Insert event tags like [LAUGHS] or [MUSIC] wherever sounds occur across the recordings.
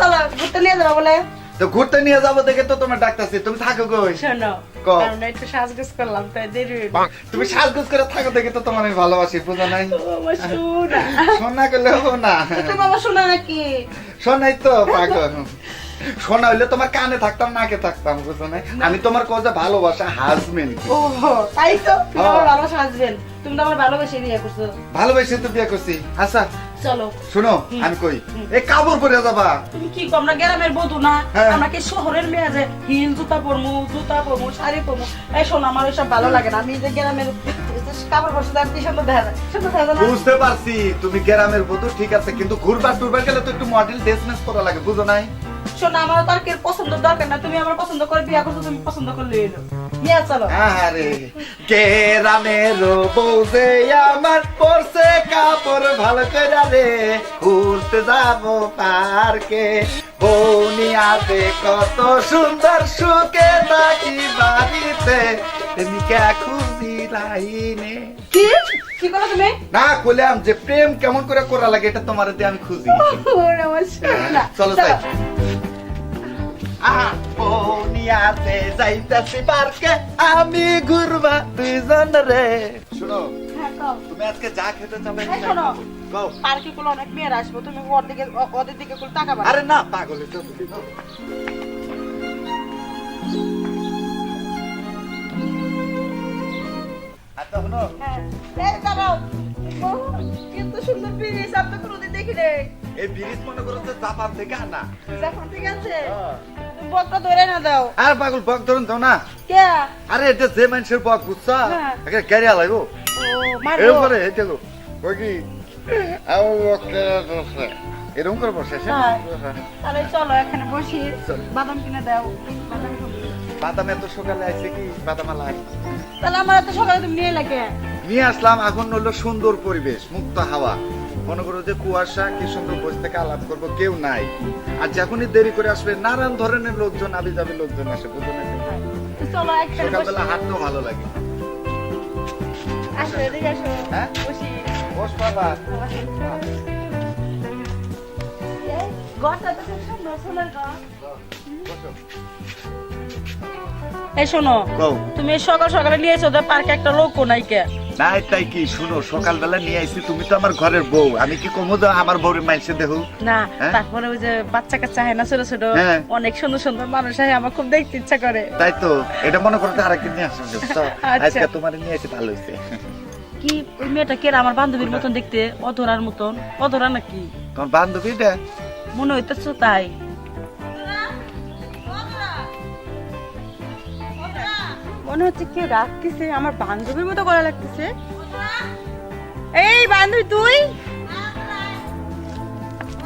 চলো ঘুরতে নিয়ে যাব বলে? তো ঘুরতে নিয়ে যাব দেখে তো তোমার ডাক্তারছি। তুমি থাকো কই? শোনো কও। একটু সাজগোজ করলাম তাই দেরি হইল। তুমি সাজগোজ করে থাকো দেখে তো তোমার আমি ভালোবাসি বুঝো নাই? সোনা। সোনা করলে হব না তুমি আমার শোনা নাকি? শোনাই তো পাগল। শোনা হইলে তোমার কানে থাকতাম নাকে থাকতাম বুঝো নাই? আমি তোমার কথা ভালোবাসা হাজবেন্ড ও তাই তো? তুমি। ভালোবাসা আসবেন তুমি তো আমার ভালোবেসে বিয়ে করছ। ভালোবেসে তো বিয়ে করছি। আচ্ছা চলো। শুনো আমি কই? এই কাপড় পরে যাবা। তুমি কি কম না গ্রামের বধু না? হ্যাঁ। আমরা কি শহরের মেয়ে যে? হিল জুতা পরমু জুতা পরমু শাড়ি পরমু। এই শোনো আমার ওইসব ভালো লাগে না। আমি যে গ্রামের [LAUGHS] কাপড় পরছি তার সুন্দর দেখা যায়? সুন্দর দেখা যায় বুঝতে পারছি তুমি গ্রামের বধু ঠিক আছে কিন্তু ঘুরবার টুরবার গেলে তো একটু মডেল ড্রেস করা লাগে বুঝো নাই? শোনো আমার তো আর কেউ পছন্দ দরকার না। তুমি আমার পছন্দ করে বিয়ে করছ তুমি পছন্দ করলে এলো আরে গ্রামের বউসে আমার পরছে কাপড় ভালো করে রে ঘুরতে যাব পার্কে। বৌনিয়াতে কত সুন্দর সুখে থাকি বাড়িতে তুমি কে খুঁজি লাইনে কি? কি করো তুমি? না কইলাম যে প্রেম কেমন করে করা লাগে এটা তোমার দিয়ে আমি খুঁজি। সোনা। চলো যাই। আহা, বৌনিয়াতে যাইতাছি পার্কে আমি ঘুরবা দুইজন রে শুনো হ্যাঁ, তুমি আজকে যা খেতে চাবে শোনো। পার্কে গুলো অনেক মেয়েরা আসব তুমি ওর দিকে ওদের দিকে গুলো তাকাবা। আরে না পাগল তুমি হ্যাঁ। এই দাঁড়াও। কিন্তু সুন্দর ব্রিজ তো কোনোদিন দেখি নাই। এই ব্রিজ মনে করো জাপান থেকে আনা জাপান থেকে আছে? তুমি বকটা ধরে না দাও। আর পাগল বক ধরুন দাও না কে? আরে এটা যে মানুষের বক বুঝছ হ্যাঁ। একে ক্যারি আলাইবো এরপরে এই দেখো ওই কি আমার বকটা ধরছে। এরকম করে বসে হ্যাঁ। তাহলে চলো এখানে বসি চলো। বাদাম কিনে দাও বাদাম বাদাম এত সকালে আইছে কি বাদাম আলাই তাহলে আমার এত সকালে তুমি নিয়ে লাগে নিয়ে আসলাম এখন হলো সুন্দর পরিবেশ মুক্ত হাওয়া মনে করো যে কুয়াশা কি সুন্দর বসে থেকে আলাপ করব কেউ নাই। আর যখনই দেরি করে আসবে নানান ধরনের লোকজন আবি যাবে লোকজন আসে বুঝো না সকালবেলা হাঁটতেও ভালো লাগে। হ্যাঁ? বস। বাবা। এই, শোনো তুমি সকাল সকালে নিয়ে এসো পার্কে একটা লোক নাই কে। নাই তাই কি? শুনো সকালবেলা নিয়ে আইছি তুমি তো আমার ঘরের বউ। আমি কি কমু দাও আমার বউরের মাইসে দেখো না হ্যাঁ? তারপরে ওই যে বাচ্চা কাচ্চা হয় না ছোট ছোট হ্যাঁ। অনেক সুন্দর সুন্দর মানুষ হয় আমার খুব দেখতে ইচ্ছা করে। তাই তো এটা মনে করো যে আরেকদিন নিয়ে আসুন আচ্ছা। আজকে তোমার নিয়ে এসে ভালো হয়েছে কি ওই মেয়েটা কে আমার বান্ধবীর মতন দেখতে? অধরার মতন। অধরা নাকি? তোমার বান্ধবীটা মনে হইতেছ তাই। মনে হচ্ছে কেউ ডাকতেছে আমার বান্ধবীর মতো করা লাগতেছে। এই বান্ধবী তুই?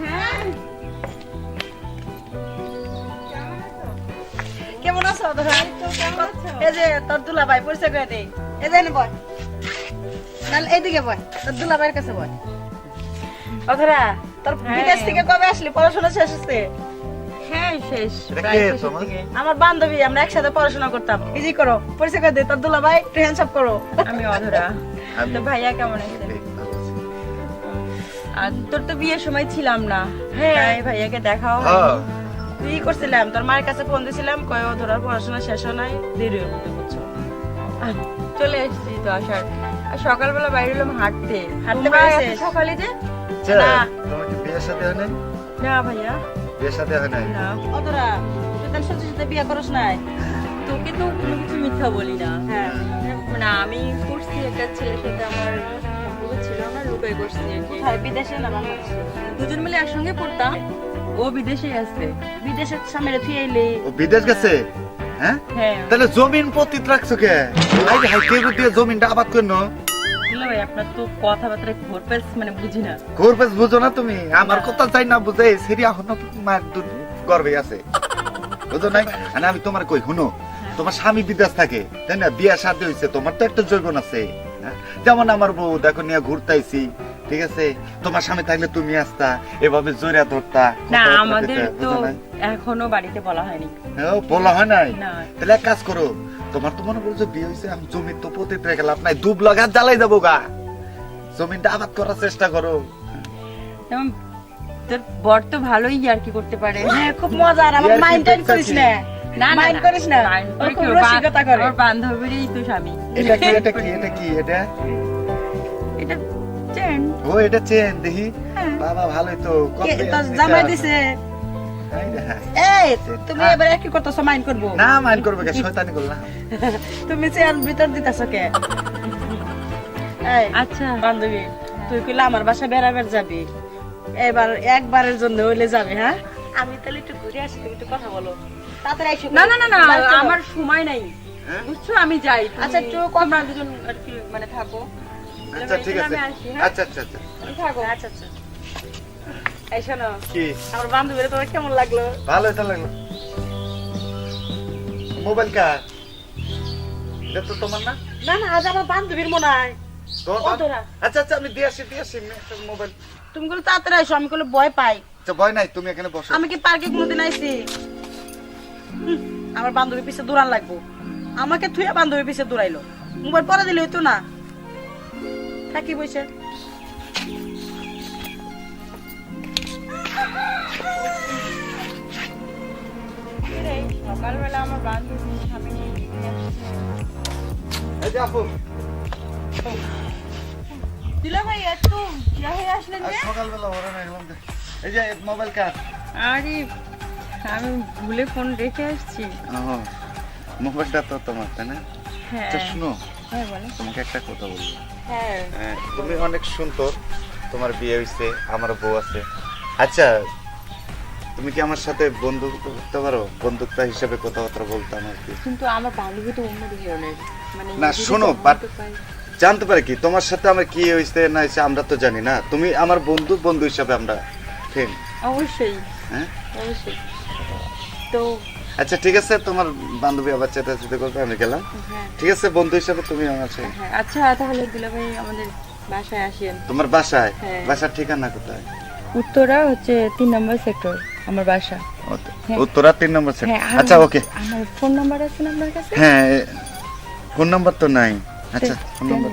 হ্যাঁ। কেমন আছো? এই যে তোর দুলাভাই পরিচয় করে দে। এই যে এনে বয়। নাহলে এইদিকে বয় তোর দুলাভাইয়ের কাছে বয়। অধরা তোর বিদেশ থেকে কবে আসলি? পড়াশোনা শেষ হচ্ছে। হ্যাঁ শেষ। প্রায় শেষের দিকে। আমার বান্ধবী আমরা একসাথে পড়াশোনা করতাম। ইজি করো পরিচয় করে দে তোর দুলাভাই একটু হ্যান্ডসাপ করো। আমি অধরা। [LAUGHS] আমি- তো ভাইয়া কেমন আছে? এই, ভালো আছি। আর তোর তো বিয়ের সময় ছিলাম না। হ্যাঁ। তাই ভাইয়াকে দেখাও হ্যাঁ, তুই করছিলাম তোর মায়ের কাছে ফোন দিছিলাম কয় ও পড়াশোনা শেষ হয় নাই দেরি হয়ে মতো বুঝছ? চলে এসেছি তো আসার। আর সকালবেলা বাইরে এলাম হাঁটতে। হাঁটতে তোমরা পেরেছিস? সকালে যে? না। তোমার কি বিয়ের সাথে হয় নাই? না ভাইয়া। বিয়ের সাথে হয় নাই? অতরা তুই তাহলে সত্যি সত্যি বিয়ে করস নাই। তোকে তো কোনো কিছু মিথ্যা বলি না। হ্যাঁ। না আমি করছি একটা ছেলের সাথে আমার ছিল আমার লুকাই করছি কোথায়? বিদেশে না বাংলাদেশে? দুজন মিলে একসঙ্গে পড়তাম। ও বিদেশে আছে। বিদেশের তুই এলি? ও বিদেশ গেছে? হ্যাঁ? হ্যাঁ। তাহলে জমিন পতিত রাখছো কে? দিয়ে জমিনটা আবাদ করনো? দিল ভাই আপনার তো কথাবার্তা মানে বুঝি না। করবেস বুঝো না তুমি। আমার কথা চাই না বুঝে সেরি এখন মায়ের দুধ গর্বে আছে। বুঝো নাই? আমি তোমার কই শুনো? তোমার স্বামী বিদেশ থাকে তাই না? বিয়া সাথে হয়েছে তোমার তো একটা জৈবন আছে। হ্যাঁ? যেমন আমার বউ দেখো নিয়ে ঘুরতাইছি ঠিক আছে? তোমার স্বামী থাকলে তুমি আসতা এভাবে জোরে ধরতা না আমাদের তো? এখনও বাড়িতে বলা হয়নি। হ্যাঁ, বলা হয় নাই? তাহলে এক কাজ করো তোমার তো মনে করছ বিয়ে হয়েছে আমি জমির তো পতিত রেখে লাভ নাই দুব লাগাত জ্বালাই যাব গা। জমিনটা আবাদ করার চেষ্টা করো। তোর বর তো ভালোই আর কি করতে পারে। হ্যাঁ খুব মজার আমার মাইন্ড করিস না। না না মাইন্ড করিস না। mind ও করে খুব কি? ওর বা- রসিকতা করে। ওর বান্ধবীরই তো স্বামী। এটা কি এটা কি এটা কি এটা? এটা চেন ও এটা চেন দেখি। বাবা ভালোই তো কত কে- দিন তোর দিছে জামাই দিছে। এই রে। এই তুমি। এবারে কি করতেছো মাইন্ড করব। না মাইন্ড করবে কে শয়তানি করলাম। [LAUGHS] তুমি চেয়ার ভিতর দিতেছ কে? আচ্ছা। বান্ধবী তুই কইলে আমার বাসা বেড়াবের যাবি। এবার একবারের জন্য হইলে যাবে হ্যাঁ? আমি তাহলে একটু ঘুরে আসি তুমি একটু কথা বলো। না না না না আমার সময় নাই। হ্যাঁ? বুঝছ? আমি যাই। আচ্ছা, একটু তোমরা দুজন আর কি মানে থাকো। আচ্ছা ঠিক আছে। হ্যাঁ? আচ্ছা আচ্ছা আচ্ছা। থাকো। আচ্ছা আচ্ছা। এই শোনো কি? আমার বান্ধবীরা তোমার কেমন লাগল? ভালো এটা লাগল। মোবাইল কার? এটা তো তোমার না? না না আজ আমার বান্ধবীর মনে হয়। আচ্ছা আচ্ছা আমি দিয়ে আসি দিয়ে আসি মোবাইল তুমি গুলো তাড়াতাড়ি আসো আমি গুলো ভয় পাই। আচ্ছা ভয় নাই তুমি এখানে বসো। আমি কি পার্কে কোনোদিন আইছি? আমার বান্ধবী পিছে দৌড়ান লাগবো। আমাকে থুয়া বান্ধবী পিছে দৌড়াইলো। মোবাইল পরে দিলে হইতো না। থাকি বসে সকালবেলা আমার বান্ধবী স্বামী দিলা ভাই আসলেন সকালবেলা ওরা এই যে মোবাইল কার আরে আমি ভুলে ফোন রেখে আসছি। ও মোবাইলটা তো তোমার তাই না? হ্যাঁ। আচ্ছা শুনো হ্যাঁ বলো। তোমাকে একটা কথা বলব। হ্যাঁ। হ্যাঁ, তুমি অনেক সুন্দর তোমার বিয়ে হয়েছে আমার বউ আছে। আচ্ছা তুমি কি আমার সাথে বন্ধুত্ব করতে পারো? বন্ধুত্ব হিসেবে কথাবার্তা বলতাম আর কি? কিন্তু আমার বান্ধবী তো অন্য ধরনের মানে না, শোনো, তো পারি। জানতে পারে কি তোমার সাথে আমার কি হয়েছে না হয়েছে আমরা তো জানি না। তুমি আমার বন্ধু বন্ধু হিসাবে আমরা ফ্রেন্ড অবশ্যই। হ্যাঁ? অবশ্যই। তো আচ্ছা ঠিক আছে তোমার বান্ধবী আবার চেতা চেতে করবে আমি গেলাম। হ্যাঁ। ঠিক আছে বন্ধু হিসাবে তুমি আমার সাথে হ্যাঁ আচ্ছা তাহলে দুলা ভাই আমাদের বাসায় আসেন। তোমার বাসায়? হ্যাঁ। বাসার ঠিকানা কোথায়? উত্তরা হচ্ছে তিন নম্বর সেক্টর আমার বাসা। উত্তরা তিন নম্বর হ্যাঁ আচ্ছা ওকে। আমার ফোন নাম্বার আছে না আপনার কাছে? হ্যাঁ ফোন নাম্বার তো নাই। আচ্ছা ফোন নাম্বার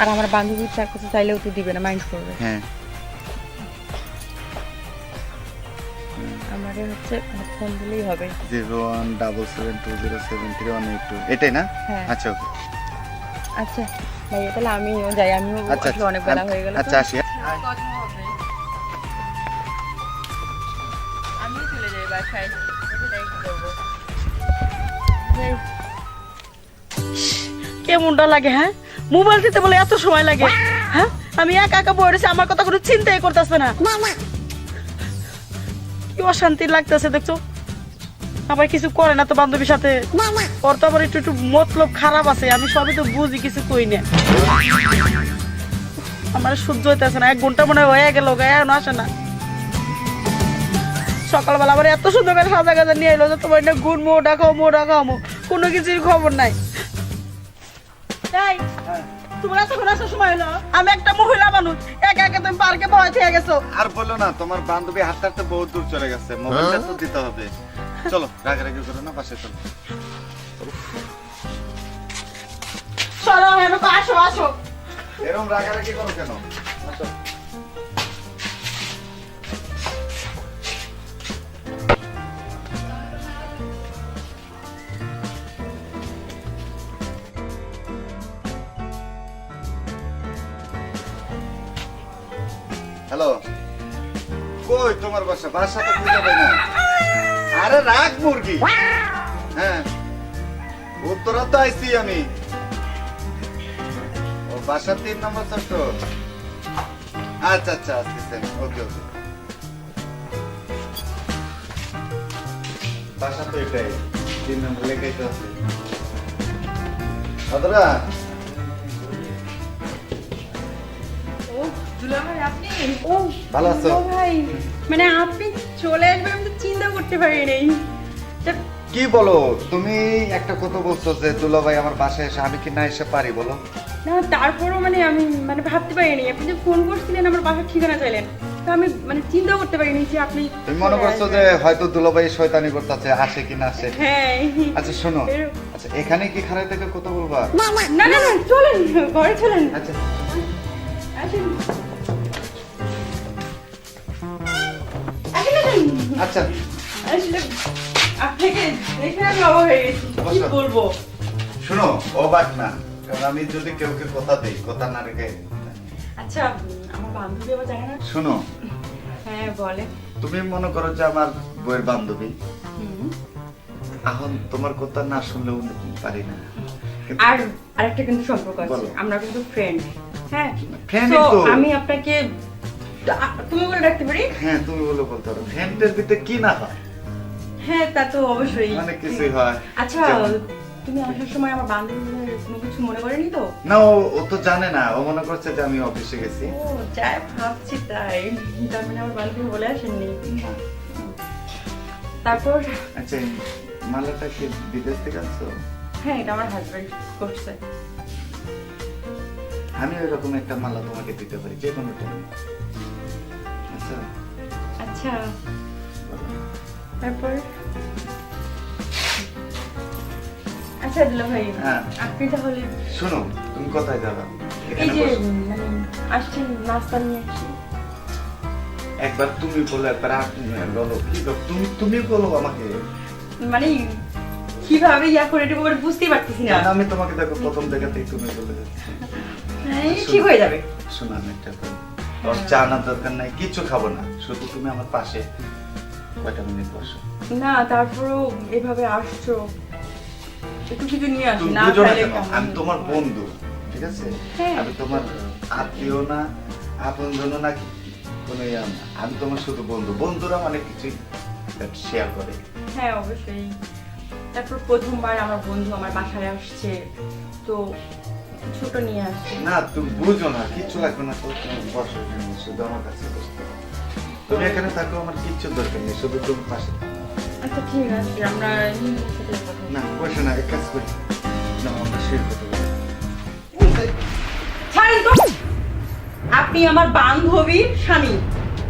আর আমার বান্ধবীর কাছে চাইলেও তো দিবে না মাইন্ড করবে। হ্যাঁ। আমারে হচ্ছে মানে ফোন দিলেই হবে। Zero one double seven two zero seven three one eight two. এটাই না? হ্যাঁ। আচ্ছা ওকে। আচ্ছা ভাইয়া তাহলে আমিও যাই। আমিও আচ্ছা অনেক বেলা হয়ে গেল আচ্ছা আসি হ্যাঁ? আমিও চলে যাই বাসায়। সেটাই করব। যাই। কেমনটা লাগে হ্যাঁ? মোবাইল দিতে বলে এত সময় লাগে হ্যাঁ? আমি একা একা বয়ে আমার কথা কোনো চিন্তাই করতেছে না। কি অশান্তি লাগতেছে দেখছ? আবার কিছু করে না তো বান্ধবীর সাথে। ওর তো আবার একটু একটু মতলব খারাপ আছে আমি সবই তো বুঝি কিছু কই না। আমার সহ্য হইতেছে না এক ঘণ্টা মনে হয় গেল এখন আসে না। সকালবেলা আবার এত সুন্দর করে সাজা গাজা নিয়ে এলো যে তোমার না গুড় মো ডাকাও মো ডাকাও মো কোনো কিছুর খবর নাই। এই, তোমার এতক্ষণ আসার সময় হলো। আমি একটা মহিলা মানুষ একা একা তুমি পার্কে ভয় থেকে গেছো। আর বলো না তোমার বান্ধবী হাঁটতে হাঁটতে বহুত দূর চলে গেছে মোবাইলটা তো দিতে হবে। চলো রাগারাগি করে না পাশে চলো। চলো এনে আসো আসো। এরকম রাগারাগি করো কেন? আসো। হ্যালো। কই তোমার বাসা? বাসা তো খুঁজে পাই না আরে রাখ মুরগি। হ্যাঁ। উত্তরা তো আইছি আমি। ও বাসা তিন নম্বর ছোট্ট আচ্ছা আচ্ছা আসতেছেন ওকে ওকে। বাসা তো এটাই, তিন নম্বর লেখাই তো আছে। আপনি? ও ভালো আছো? ভাই। মানে আপনি চলে আসবেন আমি তো চিন্তা করতে পারি নাই কি বলো তুমি একটা কথা বলছো যে দুলাভাই আমার বাসায় এসে আমি কি না এসে পারি বলো? না তারপরও মানে আমি মানে ভাবতে পারিনি। আপনি যে ফোন করছিলেন আমার বাসার ঠিকানা চাইলেন। তো আমি মানে চিন্তা করতে পারিনি যে আপনি তুমি মনে করছ যে। হয়তো দুলাভাই শয়তানি করতেছে আসে কি না আসে? হ্যাঁ। আচ্ছা শোনো। আচ্ছা এখানে কি খারাপ থেকে কথা বলবা? না না না চলেন ঘরে চলেন। আচ্ছা। আসেন। আচ্ছা। আসলে আপনাকে দেখে আমি অবাক হয়ে গেছি। কি বলব? শোনো অবাক না কারণ আমি যদি কেউ কে কথা দেই কথা না রেখে আচ্ছা আমার বান্ধবী আবার জানে না? শোনো। হ্যাঁ বলে। তুমি মনে করো যে আমার বইয়ের বান্ধবী। এখন তোমার কথা না শুনলেও পারি না। আর আরেকটা কিন্তু সম্পর্ক আছে। আমরা কিন্তু ফ্রেন্ড হ্যাঁ। আমি আপনাকে তুমি বলে ডাকতে পারি? হ্যাঁ তুমি বলে বলতে পারো। ফ্যানটার ভিতরে কি না হয়? হ্যাঁ তা তো অবশ্যই। অনেক কিছুই হয়। আচ্ছা তুমি আসার সময় আমার বান্ধবীদের কোনো কিছু মনে করেনি তো? না ও তো জানে না। ও মনে করছে যে আমি অফিসে গেছি। ও যাই ভাবছি তাই। তার মানে আমার বান্ধবী বলে আসেননি। তারপর? আচ্ছা মালাটা কি বিদেশ থেকে আনছো? হ্যাঁ এটা আমার হাজবেন্ড করছে। আমি ওইরকম একটা মালা তোমাকে দিতে পারি যে কোনো টাইমে আচ্ছা তারপর? আচ্ছা দিল ভাই। হ্যাঁ। আপনি তাহলে শোনো তুমি কোথায় যাবা? এই যে। মানে আসছেন নাস্তা নিয়ে আসছি। একবার তুমি বলো একবার আপনি বলো। কি তুমি তুমি বলো আমাকে। মানে কীভাবে ইয়া করে এটা করে বুঝতেই পারতেছি না। আমি তোমাকে দেখো প্রথম দেখাতেই তুমি বলে যাচ্ছি ঠিক হয়ে যাবে। শোনো একটা কথা ওর চা না দরকার নাই কিছু খাব না। শুধু তুমি আমার পাশে কয়টা মিনিট বসো। না তারপরেও এভাবে আসছো। একটু কিছু নিয়ে আসো না আমি তোমার বন্ধু ঠিক আছে? হ্যাঁ। আমি তোমার আত্মীয় না আপন জন না কোনো ইয়া না। আমি তোমার শুধু বন্ধু। বন্ধুরা অনেক কিছুই শেয়ার করে। হ্যাঁ অবশ্যই। তারপর প্রথমবার আমার বন্ধু আমার বাসায় আসছে। তো ছোট নিয়ে না তুমি বুঝো না কিচ্ছু লাগবে না তো তুমি বসো এখানে, শুধু আমার কাছে বসতে তুমি এখানে থাকো আমার কিচ্ছু দরকার নেই শুধু তুমি পাশে আচ্ছা ঠিক আছে আমরা। না বসে না এক কাজ করি। না আমরা শুয়ে কথা ছাড়েন তো! আপনি আমার বান্ধবীর স্বামী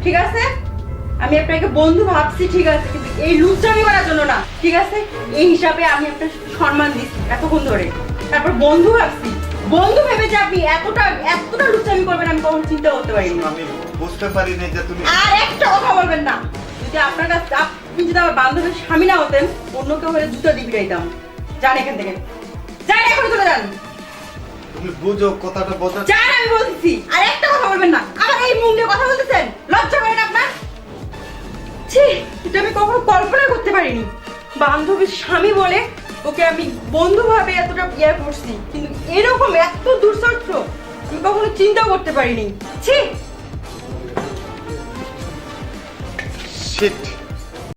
ঠিক আছে? আমি আপনাকে বন্ধু ভাবছি ঠিক আছে কিন্তু এই লুচ্চামি করার জন্য না ঠিক আছে? এই হিসাবে আমি আপনার সম্মান দিচ্ছি এতক্ষণ ধরে। তারপর বন্ধু ভাবছি। বন্ধু ভেবে যে আপনি এতটা এতটা লুচ্চামি করবেন আমি কখনো চিন্তা করতে পারিনি। আমি বুঝতে পারি না যে তুমি আর একটা কথা বলবেন না যদি আপনার কাছে আপনি যদি আমার বান্ধবীর স্বামী না হতেন অন্য কেউ হলে দুটো দিবি দিতাম যান এখান থেকে। যান এখন চলে যান। তুমি বুঝো কথাটা বোঝা যান আমি বলছি আর একটা কথা বলবেন না আমার এই মুখ দিয়ে কথা বলতেছেন? লজ্জা করেন আপনার? ছি এটা আমি কখনো কল্পনা করতে পারিনি। বান্ধবীর স্বামী বলে ওকে আমি বন্ধু ভাবে এতটা ইয়ে করছি, কিন্তু এরকম এত দুর্চর্য আমি কখনো চিন্তাও করতে পারিনি। ছি! শিট